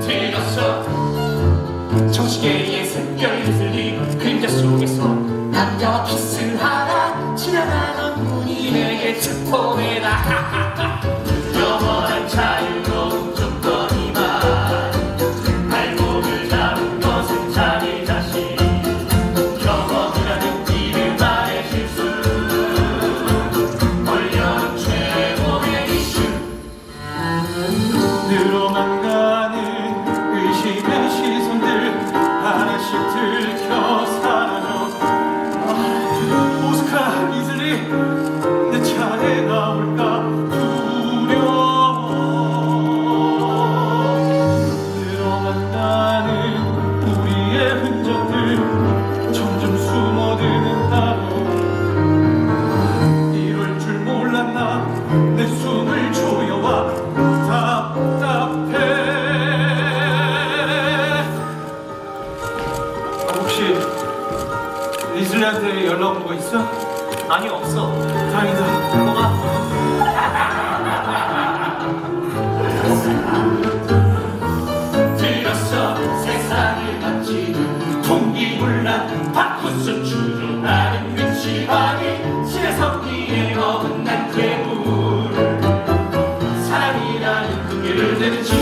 들었어. 정시계의 샛별 휘슬린 그림자 속에서 남자와 키스하다. 지나가던 분이 내게 특폰해다 이슬이한테 연락 온 거 있어? 아니 없어. 다행이다. 뭐가? 들렸어 세상을 바치는 종기불란 바쿠스 추종하는 위치와의 신의섭리에 어긋난 괴물 사랑이라는 그 길을 내는 지